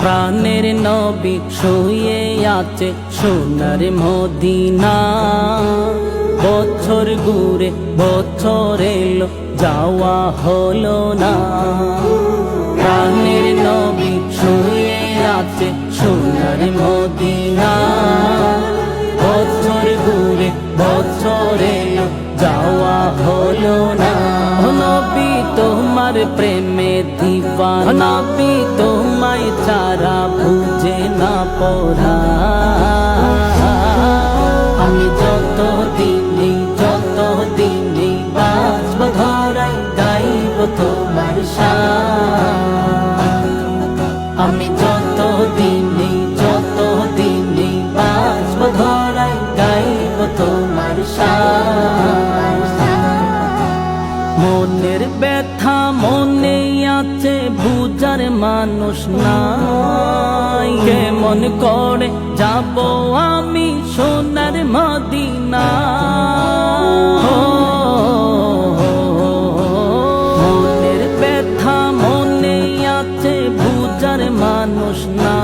প্রাণের নবী শুয়ে আছে সোনার মদিনা। বছর ঘুরে বছর এলো, যাওয়া হলো না। প্রাণের নবী শুয়ে আছে সোনার মদিনা। বছর ঘুরে বছর এলো, যাওয়া হলো না। নবী তোমার প্রেমে দিবানা পি তোমায় ছাড়া বুঝে না পড়া। আমি যত দিনে যত দিনে বাঁচব, ধরাই গাইব তোমার শান মনের ব্যথা মনে আছে, বুঝার মানুষ নাই। কেমন করে যাব আমি সোনার মদিনা মনের ব্যথা মনে আছে, বুঝার মানুষ না